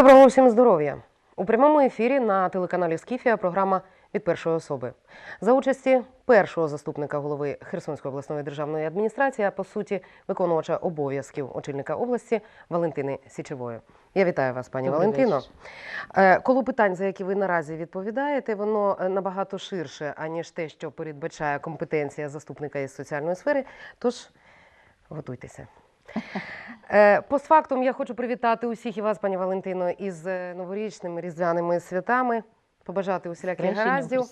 Доброго всім здоров'я! У прямому ефірі на телеканалі Скіфія програма від першої особи за участі першого заступника голови Херсонської обласної державної адміністрації, а по суті виконувача обов'язків очільника області Валентини Січової. Я вітаю вас, пані Добрий Валентино. вечір. Е, Коло питань, за які ви наразі відповідаєте, воно е, набагато ширше, аніж те, що передбачає компетенція заступника із соціальної сфери. Тож готуйтеся. Е, Постфактум я хочу привітати усіх і вас, пані Валентино, із е, новорічними різдвяними святами, побажати усіляких гараздів.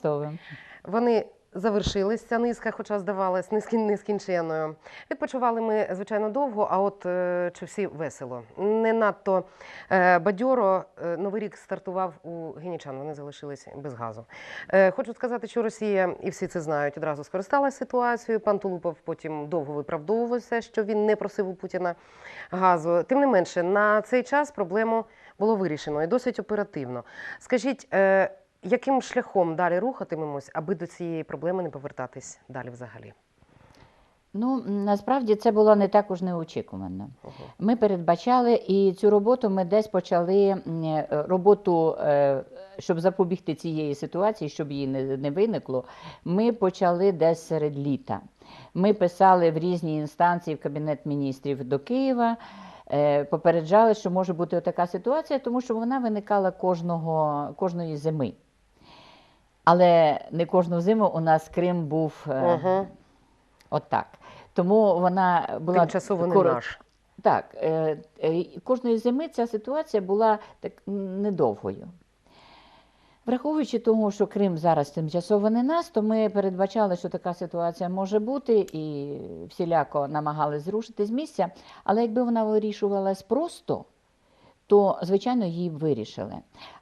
Вони завершились, ця низка, хоча здавалась нескін- нескінченною. Відпочивали ми, звичайно, довго, а от е, чи всі весело. Не надто е, бадьоро е, Новий рік стартував у генічан, вони залишились без газу. Хочу сказати, що Росія, і всі це знають, одразу скористалася ситуацією. Пан Тулупов потім довго виправдовувався, що він не просив у Путіна газу. Тим не менше, на цей час проблему було вирішено і досить оперативно. Скажіть, яким шляхом далі рухатимемось, аби до цієї проблеми не повертатись далі взагалі? Ну, насправді це було не так уж неочікувано. Ого. Ми передбачали, і цю роботу ми десь почали е, роботу, е, щоб запобігти цієї ситуації, щоб її не, не виникло. Ми почали десь серед літа. Ми писали в різні інстанції в Кабінет міністрів до Києва. е, Попереджали, що може бути така ситуація, тому що вона виникала кожного, кожної зими. Але не кожну зиму у нас Крим був Ага. отак. Тому вона була Тимчасово не наш. так, е, е, кожної зими ця ситуація була так недовгою. Враховуючи того, що Крим зараз тимчасово не нас, то ми передбачали, що така ситуація може бути, і всіляко намагалися зрушити з місця. Але якби вона вирішувалась просто, то звичайно її б вирішили.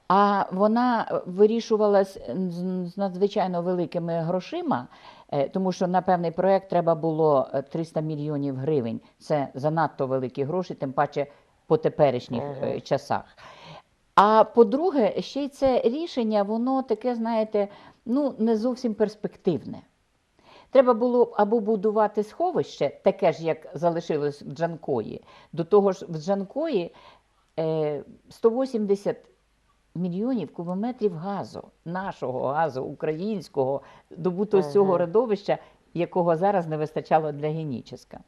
А вона е, вирішувалась з з надзвичайно великими грошима, е, тому що на певний проект треба було е, 300 мільйонів гривень. Це занадто великі гроші, тим паче по теперішніх Ага. е, часах. А по-друге, ще й це рішення, воно таке, знаєте, ну не зовсім перспективне. Треба було або будувати сховище, таке ж, як залишилось в Джанкої. До того ж, в Джанкої е, 180 мільйонів кубометрів газу, нашого газу, українського, добутого з цього родовища, якого зараз не вистачало для Геніческа.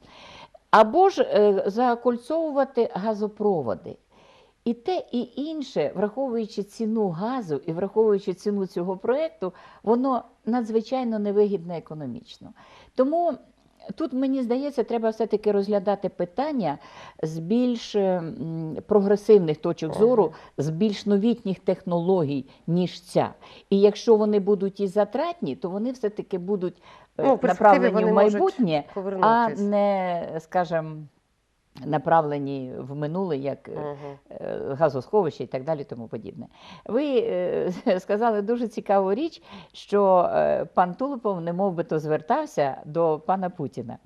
Або ж е, закольцовувати газопроводи. І те, і інше, враховуючи ціну газу і враховуючи ціну цього проєкту, воно надзвичайно невигідне економічно. Тому тут, мені здається, треба все-таки розглядати питання з більш е, прогресивних точок зору, з більш новітніх технологій, ніж ця. І якщо вони будуть і затратні, то вони все-таки будуть е, Ну, направлені в майбутнє, а не, скажімо, направлені в минуле, як е, газосховище і так далі, тому подібне. Ви е, сказали дуже цікаву річ, що пан Тулупов не мов би то звертався до пана Путіна.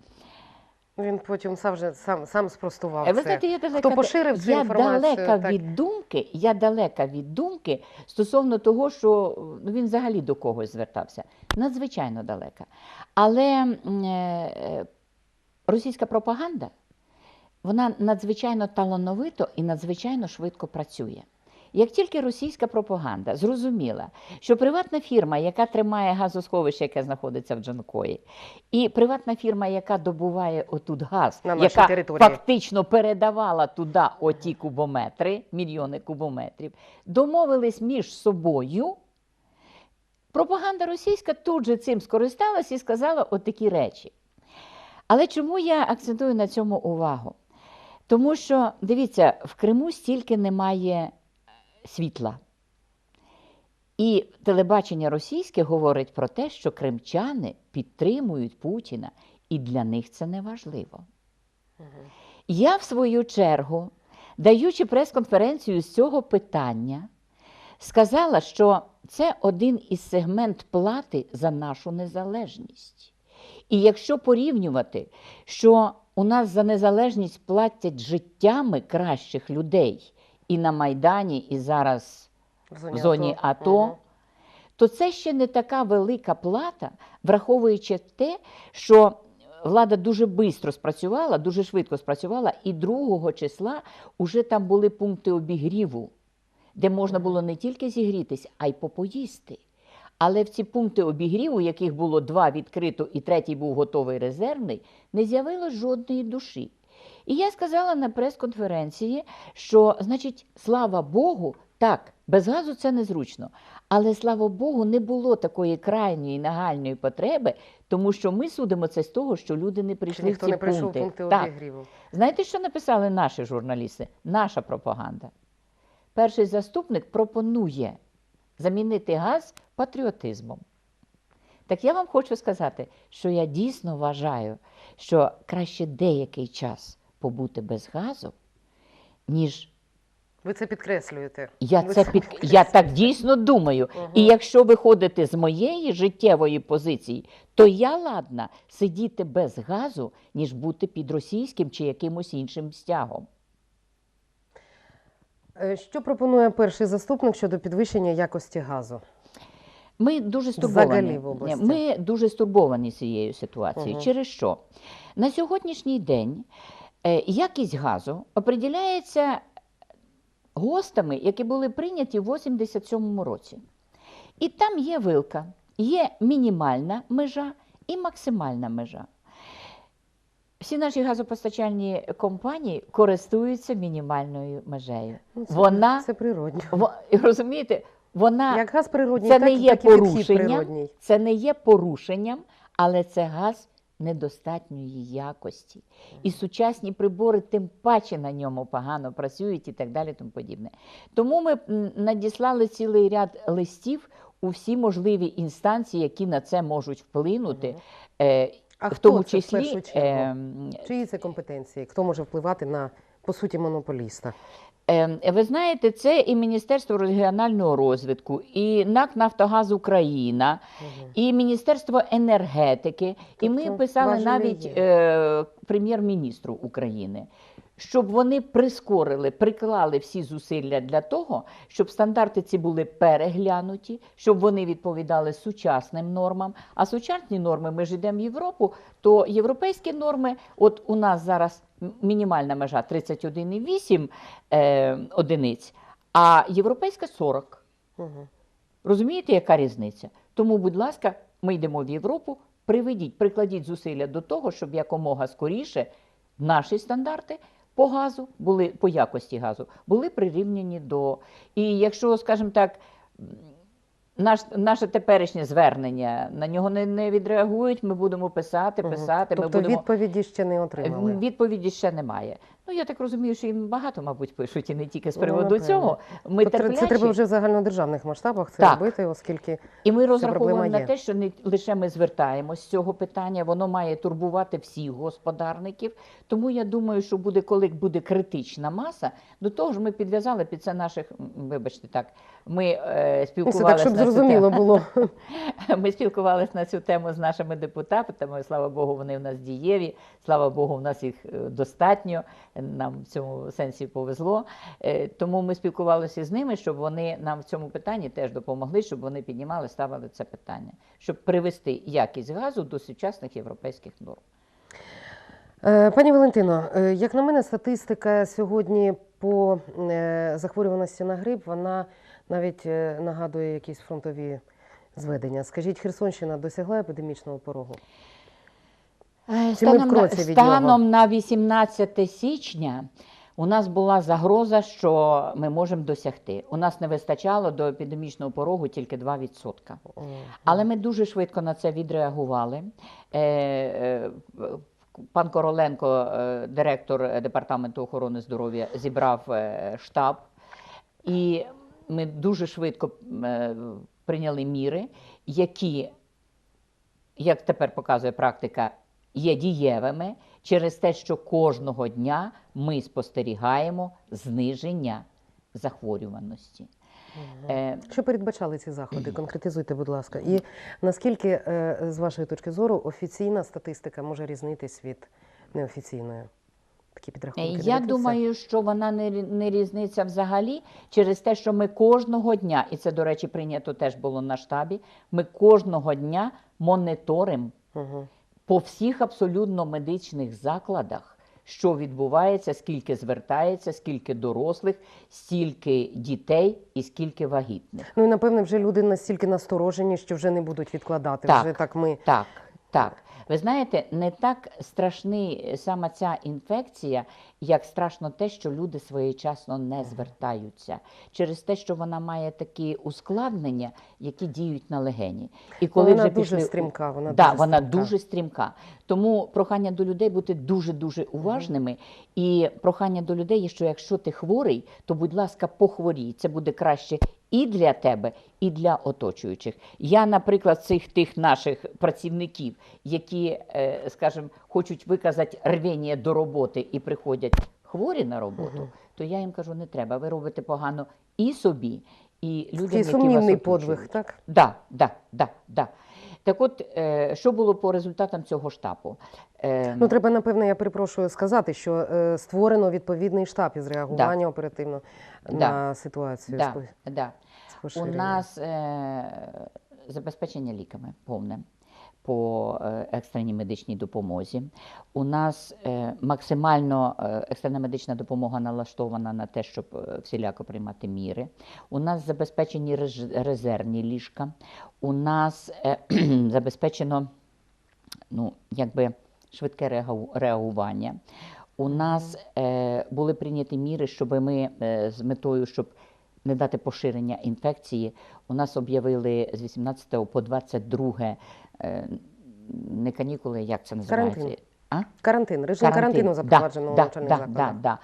Він потім сам же сам, сам спростував Ви це. знаєте, я далека, Хто поширив цю я інформацію, далека так. від думки, я далека від думки стосовно того, що ну, він взагалі до когось звертався. Надзвичайно далека. Але е, російська пропаганда вона надзвичайно талановито і надзвичайно швидко працює. Як тільки російська пропаганда зрозуміла, що приватна фірма, яка тримає газосховище, яке знаходиться в Джанкої, і приватна фірма, яка добуває отут газ, На яка території. фактично передавала туди оті кубометри, мільйони кубометрів, домовились між собою. Пропаганда російська тут же цим скористалась і сказала отакі речі. Але чому я акцентую на цьому увагу? Тому що, дивіться, в Криму стільки немає е, світла. І телебачення російське говорить про те, що кримчани підтримують Путіна, і для них це не важливо. Я, в свою чергу, даючи прес-конференцію з цього питання, сказала, що це один із сегмент плати за нашу незалежність. І якщо порівнювати, що у нас за незалежність платять життями кращих людей і на Майдані, і зараз в зоні АТО, Ага. то це ще не така велика плата, враховуючи те, що влада дуже швидко спрацювала, дуже швидко спрацювала, і 2 числа вже там були пункти обігріву де можна було не тільки зігрітись, а й попоїсти. Але в ці пункти обігріву, яких було два відкрито і третій був готовий резервний, не з'явилось жодної душі. І я сказала на прес-конференції, що, значить, слава Богу, так, без газу це незручно. Але слава Богу, не було такої крайньої нагальної потреби, тому що ми судимо це з того, що люди не прийшли ніхто в ці не прийшов пункти. пункти так. обігріву? Знаєте, що написали наші журналісти? Наша пропаганда. Перший заступник пропонує замінити газ патріотизмом. Так я вам хочу сказати, що я дійсно вважаю, що краще деякий час побути без газу, ніж Ви це підкреслюєте. я Ви це під я так дійсно думаю. Мгм. І якщо виходити з моєї життєвої позиції, то я ладна сидіти без газу, ніж бути під російським чи якимось іншим стягом. Е, Що пропонує перший заступник щодо підвищення якості газу? Ми дуже стурбовані. В області. Ми дуже стурбовані цією ситуацією. Мгм. Через що? На сьогоднішній день е, якість газу определяється гостами, які були прийняті в 87-му році. І там є вилка, є мінімальна межа і максимальна межа. Всі наші газопостачальні компанії користуються мінімальною межею. Ну, це, Вона- це природньо. Розумієте, вона Як газ природній, це так, не є так порушенням, це не є порушенням, але це газ недостатньої якості. І сучасні прибори тим паче на ньому погано працюють і так далі. Тому подібне. Тому ми надіслали цілий ряд листів у всі можливі інстанції, які на це можуть вплинути. Е, А в хто тому це в числі першу чергу? Е, Чиї це компетенції? Хто може впливати на, по суті, монополіста? Ем, Ви знаєте, це і Міністерство регіонального розвитку, і НАК Нафтогаз Україна, і Міністерство енергетики. І ми Тобто писали навіть е, прем'єр-міністру України, щоб вони прискорили, приклали всі зусилля для того, щоб стандарти ці були переглянуті, щоб вони відповідали сучасним нормам. А сучасні норми, ми ж йдемо в Європу, то європейські норми, от у нас зараз мінімальна межа 31,8 е, одиниць, а європейська 40. Мгм. Розумієте, яка різниця? Тому, будь ласка, ми йдемо в Європу, приведіть, прикладіть зусилля до того, щоб якомога скоріше наші стандарти по газу були по якості газу були прирівняні до. І якщо, скажімо так, наш, наше теперішнє звернення на нього не, не відреагують, ми будемо писати, писати. писати. Тобто ми будемо... відповіді ще не отримали. Відповіді ще немає. Ну я так розумію, що їм багато, мабуть, пишуть, і не тільки з Ну, приводу напевно. цього. Ми терплячі. це треба вже в загальнодержавних масштабах це Так. робити, оскільки І ми розраховуємо на є. те, що не лише ми звертаємось з цього питання, воно має турбувати всіх господарників. Тому я думаю, що буде, коли буде критична маса, до того ж ми підв'язали під це наших, вибачте так, ми е, ну, це так, спілкувалися щоб на зрозуміло тему. було. Ми спілкувалися на цю тему з нашими депутатами. Слава Богу, вони в нас дієві. Слава Богу, в нас їх е, достатньо. Нам в цьому сенсі повезло. Е, Тому ми спілкувалися з ними, щоб вони нам в цьому питанні теж допомогли, щоб вони піднімали, ставили це питання, щоб привести якість газу до сучасних європейських норм. Е, Пані Валентино, е, як на мене, статистика сьогодні по захворюваності на грип, вона навіть нагадує якісь фронтові зведення. Скажіть, Херсонщина досягла епідемічного порогу? Е, Станом, на, станом на 18 січня у нас була загроза, що ми можемо досягти. У нас не вистачало до епідемічного порогу тільки 2%. Мгм. Але ми дуже швидко на це відреагували. Е, е, Пан Короленко, директор департаменту охорони здоров'я, зібрав штаб, і ми дуже швидко прийняли міри, які, як тепер показує практика, є дієвими через те, що кожного дня ми спостерігаємо зниження захворюваності. Е, Що передбачали ці заходи? Конкретизуйте, будь ласка. І наскільки, е, з вашої точки зору, офіційна статистика може різнитись від неофіційної? Такі підрахунки. Я думаю, що вона не, не різниця взагалі через те, що ми кожного дня, і це, до речі, прийнято теж було на штабі. Ми кожного дня моніторимо Мгм. По всіх абсолютно медичних закладах що відбувається, скільки звертається, скільки дорослих, стільки дітей і скільки вагітних. Ну і напевне вже люди настільки насторожені, що вже не будуть відкладати. Так. Вже так ми Так, так. Ви знаєте, не так страшний е, сама ця інфекція, як страшно те, що люди своєчасно не звертаються через те, що вона має такі ускладнення, які діють на легені. І коли вона вже дуже пішли стрімка. Вона да, дуже вона стрімка. дуже стрімка. Тому прохання до людей бути дуже дуже уважними. І прохання до людей, є, що якщо ти хворий, то будь ласка, похворій. Це буде краще і для тебе, і для оточуючих. Я, наприклад, цих тих наших працівників, які, е, скажімо, хочуть виказати рвіння до роботи і приходять хворі на роботу, угу. то я їм кажу, не треба. Ви робите погано і собі, і людям, Такий які сумнівний вас подвиг, оточують. так? Да, да, да, да. Так от, е, що було по результатам цього штабу? Е, Ну, треба, напевно, я перепрошую сказати, що е, створено відповідний штаб із реагування оперативно Да. на ситуацію. да, З... да. з У нас е, забезпечення ліками повне по е, екстреній медичній допомозі. У нас е, максимально е, екстрена медична допомога налаштована на те, щоб всіляко приймати міри. У нас забезпечені резервні ліжка. У нас забезпечено ну, якби швидке реагування. У нас були прийняті міри, щоб ми з метою, щоб не дати поширення інфекції, у нас об'явили з 18 по 22 е, не канікули, як це називається? Карантин. А? Карантин, режим карантину запроваджено у да, навчальних да, закладах. да, да.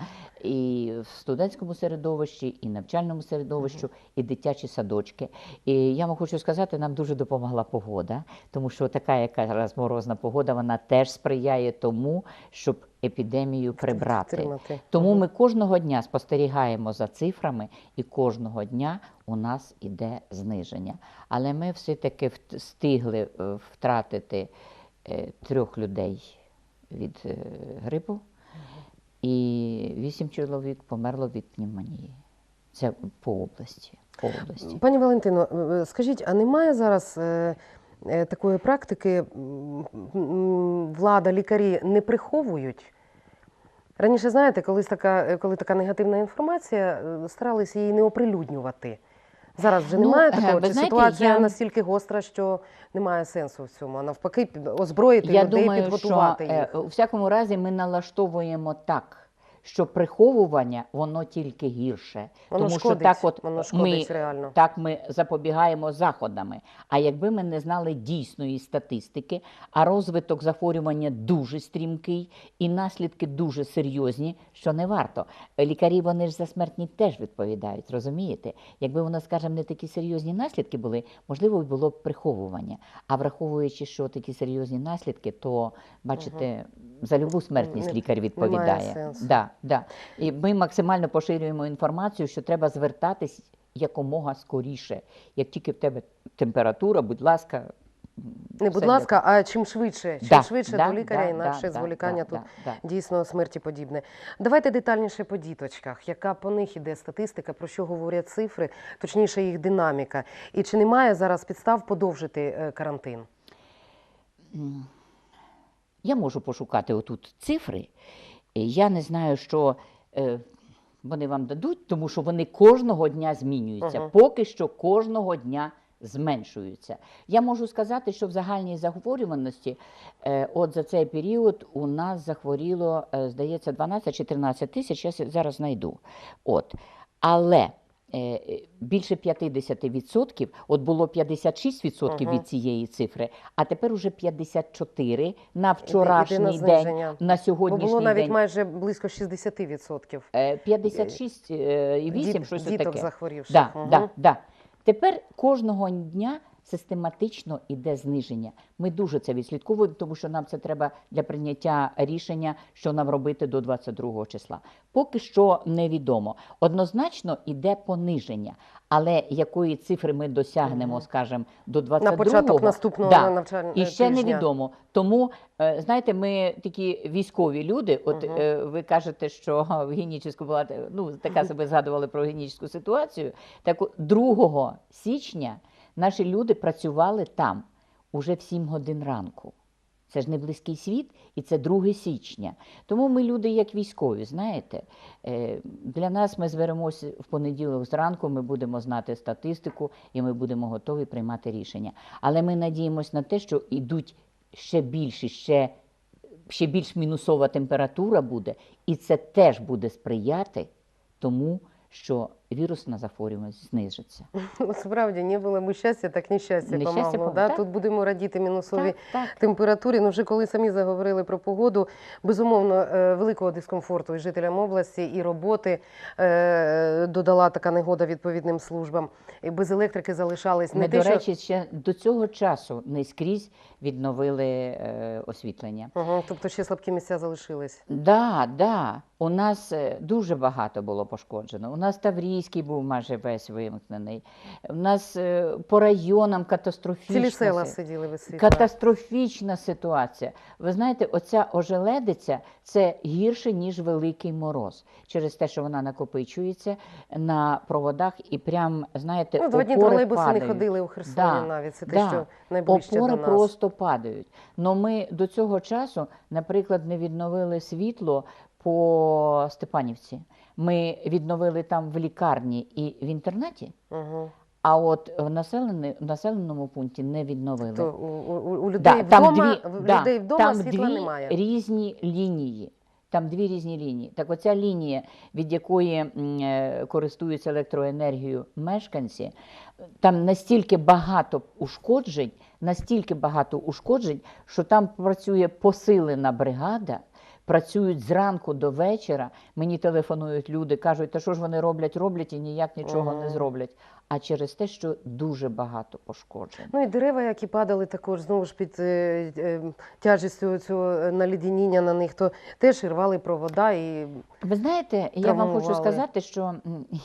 І в студентському середовищі, і навчальному середовищу, і дитячі садочки. І я вам хочу сказати, нам дуже допомогла погода, тому що така яка морозна погода, вона теж сприяє тому, щоб епідемію прибрати. Втримати. Тому ми кожного дня спостерігаємо за цифрами, і кожного дня у нас іде зниження. Але ми все-таки встигли е, втратити е, трьох людей від е, грипу, і вісім чоловік померло від пневмонії. Це по області. По області. Пані Валентино, скажіть, а немає зараз такої практики, влада, лікарі не приховують? Раніше, знаєте, колись така, е, коли така негативна інформація, е, старалися її не оприлюднювати. Зараз вже Ну, немає е, такого, чи знаєте, ситуація я- настільки гостра, що немає сенсу в цьому. А навпаки, озброїти Я людей, думаю, підготувати що е, їх. у всякому разі ми налаштовуємо так, що приховування воно тільки гірше. Воно тому шкодить, що так, от воно ми реально. Так ми запобігаємо заходами. А якби ми не знали дійсної статистики, а розвиток захворювання дуже стрімкий і наслідки дуже серйозні, що не варто. Лікарі вони ж за смертні теж відповідають, розумієте? Якби у нас, скажімо, не такі серйозні наслідки були, можливо, було б приховування. А враховуючи, що такі серйозні наслідки, то бачите, за любу смертність лікар немає відповідає. сенсу. Да, да. І ми максимально поширюємо інформацію, що треба звертатись якомога скоріше. Як тільки в тебе температура, будь ласка. Не будь ласка, а чим швидше, чим Да, швидше да, до лікаря, да, інакше да, зволікання да, тут да, да. дійсно смерті подібне. Давайте детальніше по діточках. Яка по них іде статистика, про що говорять цифри, точніше їх динаміка? І чи немає зараз підстав подовжити е, карантин? Я можу пошукати отут цифри. Я не знаю, що е, вони вам дадуть, тому що вони кожного дня змінюються. Угу. Поки що кожного дня зменшуються. Я можу сказати, що в загальній захворюваності е, от за цей період у нас захворіло, е, здається, 12 чи 13 тисяч, я зараз знайду. От. Але більше 50%, от було 56% угу. від цієї цифри, а тепер уже 54 на вчорашній іде на день, на сьогоднішній було навіть день. майже близько 60%. Е, 56 е, і 8, Діт- щось діток таке. захворівших. Да, угу. да, да. Тепер кожного дня систематично йде зниження. Ми дуже це відслідковуємо, тому що нам це треба для прийняття рішення, що нам робити до 22 числа. Поки що невідомо. Однозначно йде пониження, але якої цифри ми досягнемо, Мгм. скажімо, до 22 На початок наступного да, навчального і ще тижня. невідомо. Тому, е, знаєте, ми такі військові люди. От е, ви кажете, що в геніческу була ну така себе згадували про генічну ситуацію. Так 2 січня наші люди працювали там уже в 7 годин ранку. Це ж не близький світ, і це 2 січня. Тому ми люди як військові, знаєте. Е, Для нас ми зберемося в понеділок зранку, ми будемо знати статистику і ми будемо готові приймати рішення. Але ми надіємося на те, що йдуть ще більші, ще, ще більш мінусова температура буде, і це теж буде сприяти тому, що вірусна захворюваність знижиться. Справді, не було б щастя, так нещастя Нещастя помогло. пом- Да? так. Тут будемо радіти мінусові Так, так. температурі. Ну, вже коли самі заговорили про погоду, безумовно, е, великого дискомфорту і жителям області, і роботи е, додала така негода відповідним службам. І без електрики залишались не Ми, те, до що... речі, ще до цього часу не скрізь відновили е, освітлення. Угу, тобто ще слабкі місця залишились. Да, да. У нас е, дуже багато було пошкоджено. У нас Таврійський був майже весь вимкнений. У нас е, по районам катастрофічна Цілі села си- сиділи світла. Катастрофічна ситуація. Ви знаєте, оця ожеледиця це гірше, ніж великий мороз, через те, що вона накопичується на проводах і прям, знаєте, Ну, два дні опори тролейбуси не ходили у Херсоні Да, навіть. Це те, да. що найближче Опори до нас. просто падають. Но ми до цього часу, наприклад, не відновили світло по Степанівці. Ми відновили там в лікарні і в інтернаті, Угу. а от в населені- в населеному пункті не відновили. То у, у, у людей Да, там вдома, дві, в да, людей вдома там світла дві немає. різні лінії. Там дві різні лінії. Так оця лінія, від якої е, користуються електроенергією мешканці, там настільки багато ушкоджень, настільки багато ушкоджень, що там працює посилена бригада. Працюють зранку до вечора. Мені телефонують люди, кажуть, та що ж вони роблять, роблять і ніяк нічого не зроблять. А через те, що дуже багато пошкоджень. Ну і дерева, які падали також знову ж під е, е, тяжістю цього е, наледеніння на них, то теж і рвали провода і Ви знаєте, я вам хочу сказати, що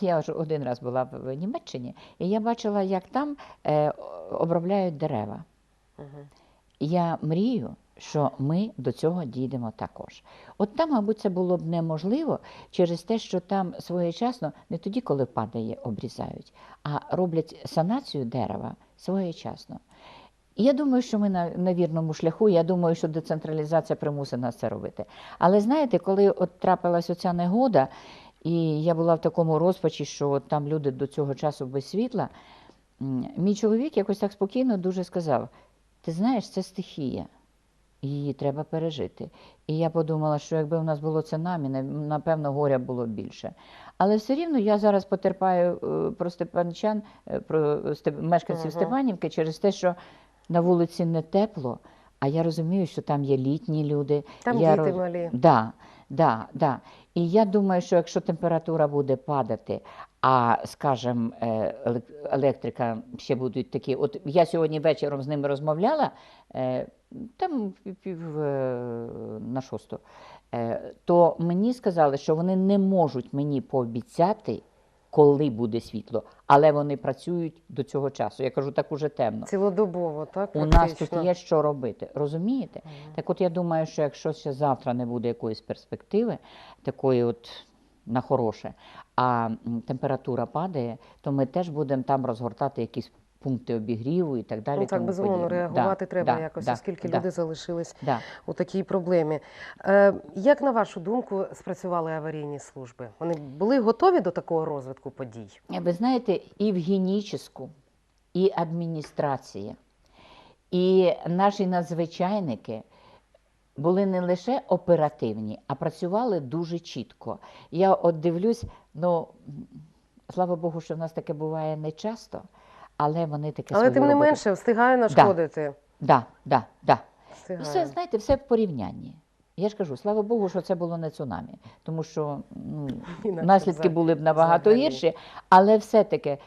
я вже один раз була в Німеччині, і я бачила, як там е, обробляють дерева. Мгм. Я мрію, що ми до цього дійдемо також. От там, мабуть, це було б неможливо через те, що там своєчасно не тоді, коли падає, обрізають, а роблять санацію дерева своєчасно. Я думаю, що ми на, на вірному шляху. Я думаю, що децентралізація примусить нас це робити. Але знаєте, коли от трапилась оця негода, і я була в такому розпачі, що от там люди до цього часу без світла, мій чоловік якось так спокійно дуже сказав: ти знаєш, це стихія. Її треба пережити. І я подумала, що якби в нас було цунамі, на- напевно, горя було більше. Але все рівно я зараз потерпаю е, про степанчан, е, про Степ- мешканців -huh. Степанівки через те, що на вулиці не тепло, а я розумію, що там є літні люди. там я діти роз- малі. Да, да, да. І я думаю, що якщо температура буде падати, а скажімо, е, електрика ще будуть такі. От я сьогодні вечором з ними розмовляла, е, там пів, на шосту, е, то мені сказали, що вони не можуть мені пообіцяти, коли буде світло, але вони працюють до цього часу. Я кажу, так уже темно. Цілодобово, так? У нас тут є що робити, розумієте? Ага. Так от я думаю, що якщо ще завтра не буде якоїсь перспективи, такої от на хороше, а температура падає, то ми теж будемо там розгортати якісь пункти обігріву і так далі. Ну так, безумовно, реагувати Да, треба да, якось, да, оскільки да, люди залишились Да. у такій проблемі. Е, як на вашу думку спрацювали аварійні служби? Вони були готові до такого розвитку подій? Ви знаєте, і в гініческу, і адміністрація, і наші надзвичайники були не лише оперативні, а працювали дуже чітко. Я от дивлюсь, ну слава Богу, що в нас таке буває не часто, але вони таке Але тим не роботу- менше встигає нашкодити. Да, да, да. Встигає. Все, знаєте, все в порівнянні. Я ж кажу, слава Богу, що це було не цунамі, тому що ну, наслідки були б набагато взагалі. гірші, але все-таки,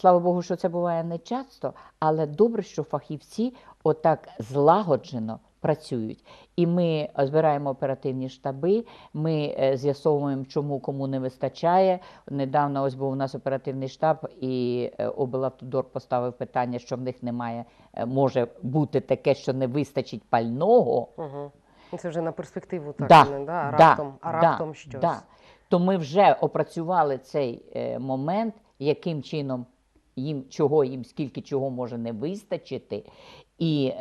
слава Богу, що це буває не часто, але добре, що фахівці отак злагоджено працюють. І ми е, збираємо оперативні штаби, ми е, з'ясовуємо, чому кому не вистачає. Недавно ось був у нас оперативний штаб, і е, облавтодор поставив питання, що в них немає, може бути таке, що не вистачить пального. Угу. Це вже на перспективу так, Да, не, да? а да, раптом, а да, щось. Да. То ми вже опрацювали цей момент, яким чином їм чого їм, скільки чого може не вистачити, і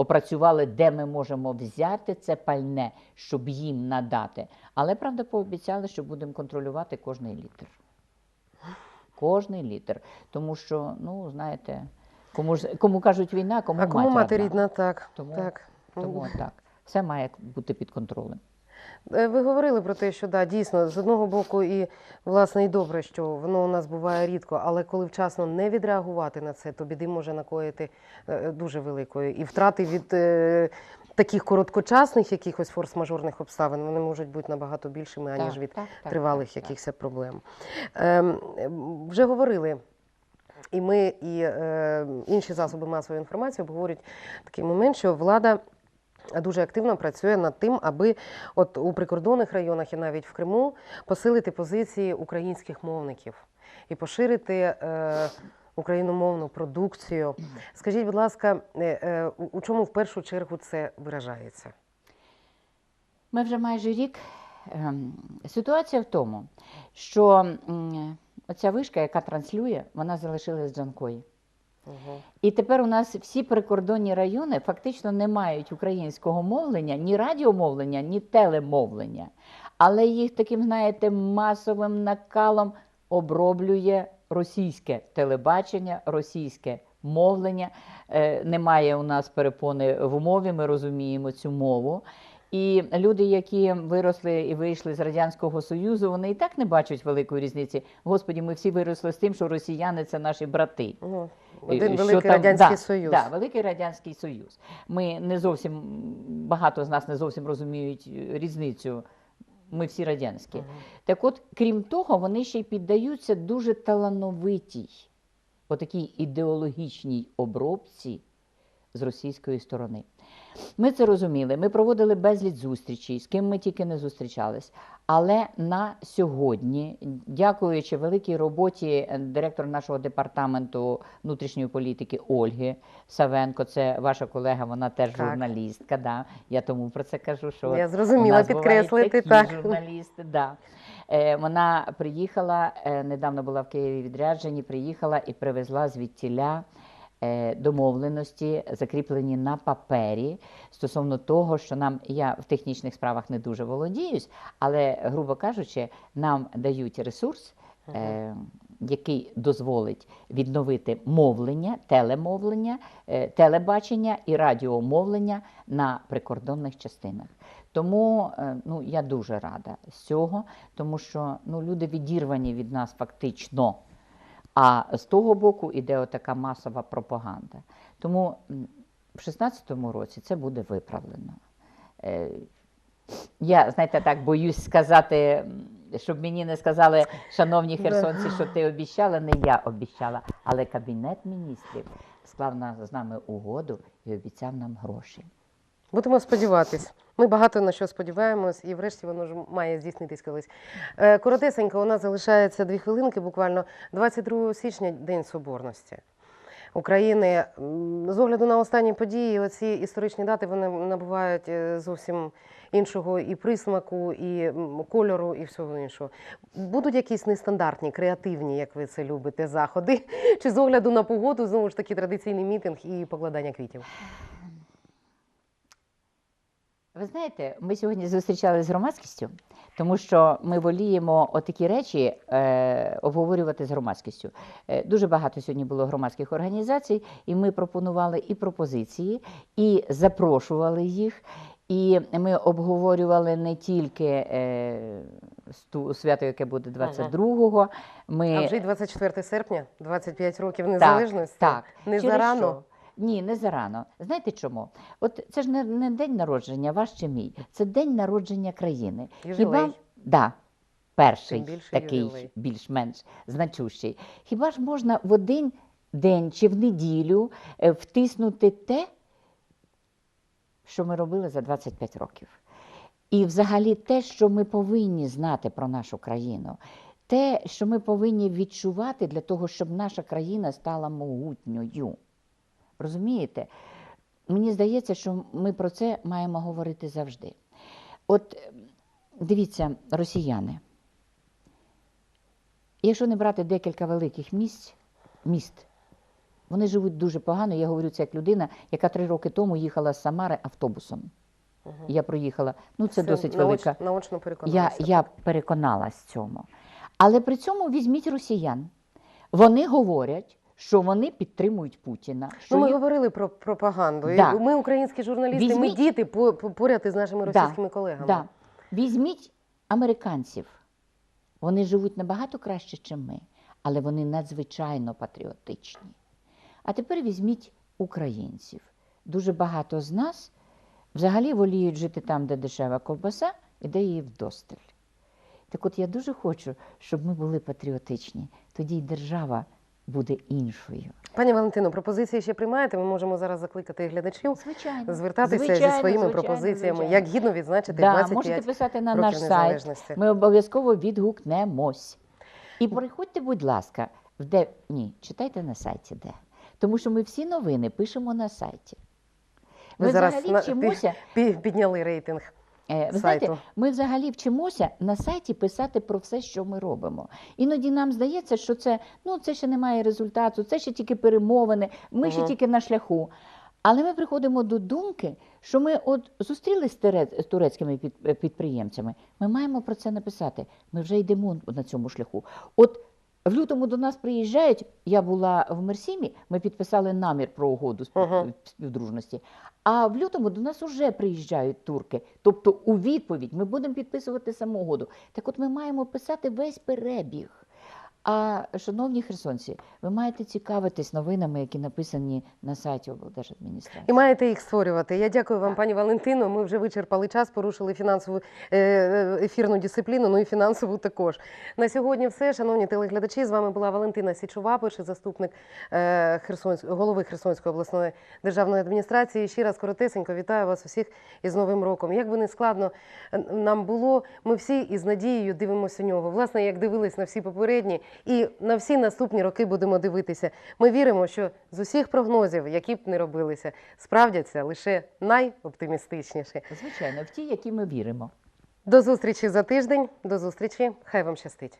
опрацювали, де ми можемо взяти це пальне, щоб їм надати. Але правда пообіцяли, що будемо контролювати кожний літр. Кожний літр. Тому що, ну, знаєте, кому, ж, кому кажуть війна, кому А кому мати мати рідна, так. Тому- так. Тому так. Все має бути під контролем. Е, Ви говорили про те, що да, дійсно, з одного боку, і власне і добре, що воно у нас буває рідко, але коли вчасно не відреагувати на це, то біди може накоїти е, дуже великою. І втрати від е, таких короткочасних якихось форс-мажорних обставин вони можуть бути набагато більшими, аніж від так, так, тривалих так, якихось проблем. Ем, ем, вже говорили. І ми, і е, інші засоби масової інформації обговорюють такий момент, що влада дуже активно працює над тим, аби от у прикордонних районах і навіть в Криму посилити позиції українських мовників і поширити е, україномовну продукцію. Скажіть, будь ласка, е, е, у- чому в першу чергу це виражається? Ми вже майже рік. ем, Ситуація в тому, що оця вишка, яка транслює, вона залишилась в Джанкої. Угу. І тепер у нас всі прикордонні райони фактично не мають українського мовлення, ні радіомовлення, ні телемовлення. Але їх таким, знаєте, масовим накалом оброблює російське телебачення, російське мовлення. Е, немає у нас перепони в мові, ми розуміємо цю мову. І люди, які виросли і вийшли з Радянського Союзу, вони і так не бачать великої різниці. Господі, ми всі виросли з тим, що росіяни це наші брати. Е, один великий там- радянський да, союз. Да, Великий Радянський Союз. Ми не зовсім багато з нас не зовсім розуміють е, різницю. Ми всі радянські. Мгм. Так от, крім того, вони ще й піддаються дуже талановитій, отакій ідеологічній обробці з російської сторони. Ми це розуміли. Ми проводили безліч зустрічей, з ким ми тільки не зустрічались. Але на сьогодні, дякуючи великій роботі е, директора нашого департаменту внутрішньої політики Ольги Савенко, це ваша колега, вона теж Так. журналістка. Да. Я тому про це кажу, що Я у зрозуміла нас підкреслити такі так. журналісти. Да. Е, вона приїхала, е, недавно була в Києві відрядженні, приїхала і привезла звідтіля домовленості, закріплені на папері стосовно того, що нам я в технічних справах не дуже володіюсь, але, грубо кажучи, нам дають ресурс. Е, який дозволить відновити мовлення, телемовлення, е, телебачення і радіомовлення на прикордонних частинах. Тому е, ну, я дуже рада з цього, тому що ну, люди відірвані від нас фактично. А з того боку іде отака масова пропаганда. Тому в 16-му році це буде виправлено. Е, Я, знаєте, так боюсь сказати, щоб мені не сказали, шановні херсонці, що ти обіцяла, не я обіцяла, але Кабінет міністрів склав з нами угоду і обіцяв нам гроші. Будемо сподіватись. Ми багато на що сподіваємось, і врешті воно ж має здійснитись колись. Е, Коротесенько, у нас залишається дві хвилинки, буквально 22 січня, День Соборності. України з огляду на останні події, оці історичні дати вони набувають е, зовсім іншого і присмаку, і кольору, і всього іншого. Будуть якісь нестандартні, креативні, як ви це любите, заходи? Чи з огляду на погоду знову ж таки традиційний мітинг і покладання квітів? Ви знаєте, ми сьогодні зустрічалися з громадськістю, тому що ми воліємо отакі речі е, обговорювати з громадськістю. Е, дуже багато сьогодні було громадських організацій, і ми пропонували і пропозиції, і запрошували їх. І ми обговорювали не тільки е, свято, яке буде 22-го. Ми А вже й 24 серпня, 25 років незалежності. Так, Не Через зарано. що? Ні, не зарано. Знаєте чому? От це ж не, не день народження ваш чи мій, це день народження країни. Ювілей. Хіба да, перший такий більш-менш значущий. Хіба ж можна в один день чи в неділю е, втиснути те, що ми робили за 25 років? І взагалі те, що ми повинні знати про нашу країну, те, що ми повинні відчувати для того, щоб наша країна стала могутньою. Розумієте? Мені здається, що ми про це маємо говорити завжди. От дивіться, росіяни. Якщо не брати декілька великих місць, міст, Вони живуть дуже погано. Я говорю це як людина, яка три роки тому їхала з Самари автобусом. Мгм. Я проїхала. Ну, це Все, досить наоч- велика. Наочно Я, переконалася. я переконалась цьому. Але при цьому візьміть росіян. Вони говорять, що вони підтримують Путіна. Що Ну, ми їх- говорили про пропаганду. Да. Ми, українські журналісти, ми діти по- по- поряд із нашими Да, російськими колегами. Да. Візьміть американців. Вони живуть набагато краще, ніж ми, але вони надзвичайно патріотичні. А тепер візьміть українців. Дуже багато з нас взагалі воліють жити там, де дешева ковбаса і де її вдосталь. Так от я дуже хочу, щоб ми були патріотичні. Тоді й держава буде іншою. Пані Валентино, пропозиції ще приймаєте? Ми можемо зараз закликати звичайно Звичайно. звертатися зі своїми звичайно, пропозиціями, звичайно. як гідно відзначити Да, 25 можете писати на наш сайт. Ми обов'язково відгукнемось. І приходьте, будь ласка, в де ні, читайте на сайті де. Тому що ми всі новини пишемо на сайті. Ми Ви зараз взагалі на- вчимося. Пі- Підняли рейтинг. Е, Ви сайту. знаєте, ми взагалі вчимося на сайті писати про все, що ми робимо. Іноді нам здається, що це, ну, це ще немає результату, це ще тільки перемовини, ми ще тільки на шляху. Але ми приходимо до думки, що ми от зустрілися з туре- з турецькими е, підприємцями. Ми маємо про це написати. Ми вже йдемо на цьому шляху. От в лютому до нас приїжджають. Я була в Мерсімі, ми підписали намір про угоду спів- Ага. співдружності. А в лютому до нас вже приїжджають турки. Тобто, у відповідь ми будемо підписувати саму угоду. Так от ми маємо писати весь перебіг. А, шановні херсонці, ви маєте цікавитись новинами, які написані на сайті облдержадміністрації. І маєте їх створювати. Я дякую вам, пані Валентино. Ми вже вичерпали час, порушили фінансову е, е, ефірну дисципліну, ну і фінансову також. На сьогодні все. Шановні телеглядачі, з вами була Валентина Січова, перший заступник е, Херсонсь... голови Херсонської обласної державної адміністрації. Ще раз коротесенько вітаю вас усіх із Новим роком. Як би не складно нам було, ми всі із надією дивимося нього. Власне, як дивились на всі попередні, і на всі наступні роки будемо дивитися. Ми віримо, що з усіх прогнозів, які б не робилися, справдяться лише найоптимістичніші. Звичайно, в ті, які ми віримо. До зустрічі за тиждень. До зустрічі. Хай вам щастить.